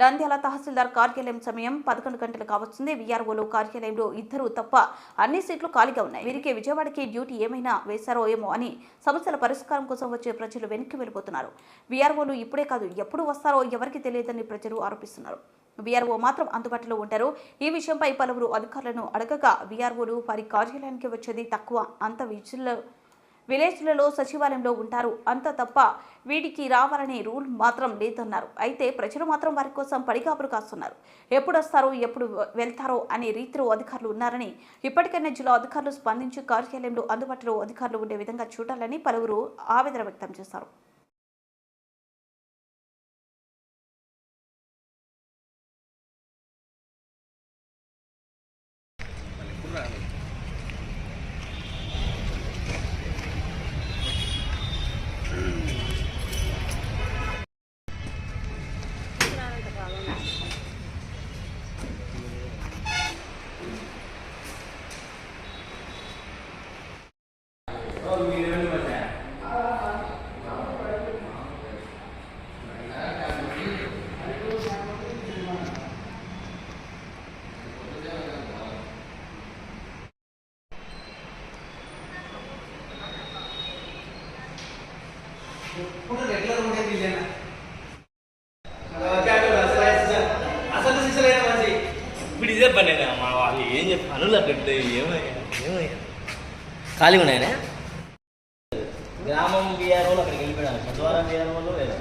నంద్యాల తహసీల్దార్ కార్యాలయం సమయం పదకొండు గంటలు కావస్తుంది. వీఆర్ఓలు కార్యాలయంలో ఇద్దరు తప్ప అన్ని సీట్లు ఖాళీగా ఉన్నాయి. వీరికి విజయవాడకి డ్యూటీ ఏమైనా వేశారో ఏమో అని సమస్యల పరిష్కారం కోసం వచ్చే ప్రజలు వెనక్కి వెళ్ళిపోతున్నారు. వీఆర్ఓలు ఇప్పుడే కాదు ఎప్పుడు వస్తారో ఎవరికి తెలియదని ప్రజలు ఆరోపిస్తున్నారు. వీఆర్ఓ మాత్రం అందుబాటులో ఉంటారు. ఈ విషయంపై పలువురు అధికారులను అడగగా వీఆర్ఓలు వారి కార్యాలయానికి వచ్చేది తక్కువ. అంత విజిల్ విలేజ్లలో సచివాలయంలో ఉంటారు. అంత తప్ప వీడికి రావాలనే రూల్ మాత్రం లేదన్నారు. అయితే ప్రజలు మాత్రం వారి కోసం పడిగాపులు కాస్తున్నారు. ఎప్పుడు వస్తారో ఎప్పుడు వెళ్తారో అనే రీతిలో అధికారులు ఉన్నారని ఇప్పటికైనా జిల్లా అధికారులు స్పందించి కార్యాలయంలో అందుబాటులో అధికారులు ఉండే విధంగా చూడాలని పలువురు ఆవేదన వ్యక్తం చేశారు. ఎప్పుడు రెగ్యులర్ ఉండేది ఇదేనా అసలు శిక్షలైన మంచి ఇప్పుడు ఇదే పని మా వాళ్ళు ఏం చెప్పి పనులు అక్కడ ఏమయ్యా ఏమయ్యా? ఖాళీగా ఉన్నాయనే? గ్రామం బీఆర్ వాళ్ళు అక్కడికి వెళ్ళిపోయారు? సద్వారం బీఆర్ వాళ్ళు లేదా?